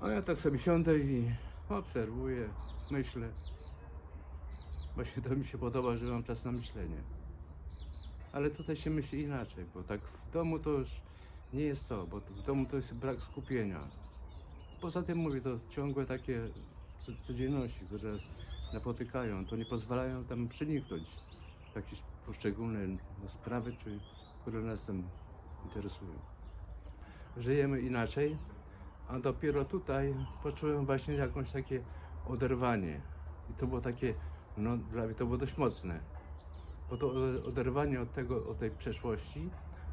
A ja tak sobie siądę i obserwuję, myślę. Właśnie to mi się podoba, że mam czas na myślenie. Ale tutaj się myśli inaczej, bo tak w domu to już nie jest to, bo w domu to jest brak skupienia. Poza tym mówię, to ciągłe takie co- codzienności, które nas napotykają, to nie pozwalają tam przeniknąć jakieś poszczególne sprawy, czy, które nas tam interesują. Żyjemy inaczej, a dopiero tutaj poczułem właśnie jakąś takie oderwanie. I to było takie, no dla mnie to było dość mocne. Bo to ode- oderwanie od tego, od tej przeszłości,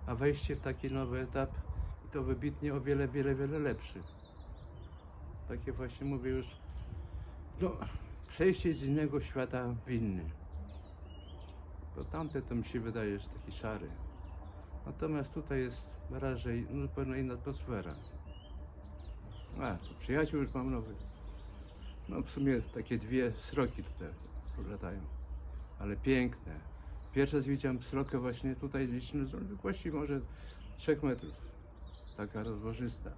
a wejście w taki nowy etap i to wybitnie o wiele, wiele, wiele lepszy. Takie właśnie mówię już, no przejście z innego świata w inny. Bo tamte to mi się wydaje, że taki szary. Natomiast tutaj jest raczej no, zupełnie inna atmosfera. A, tu przyjaciół już mam nowych. No w sumie takie dwie sroki tutaj latają, ale piękne. Pierwszy raz widziałem srokę właśnie tutaj liczny z odległości może 3 metrów. Taka rozłożysta,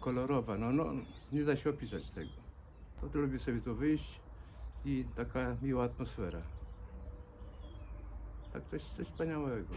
kolorowa, no, no nie da się opisać tego. To tu lubię sobie tu wyjść i taka miła atmosfera. Tak coś, coś wspaniałego.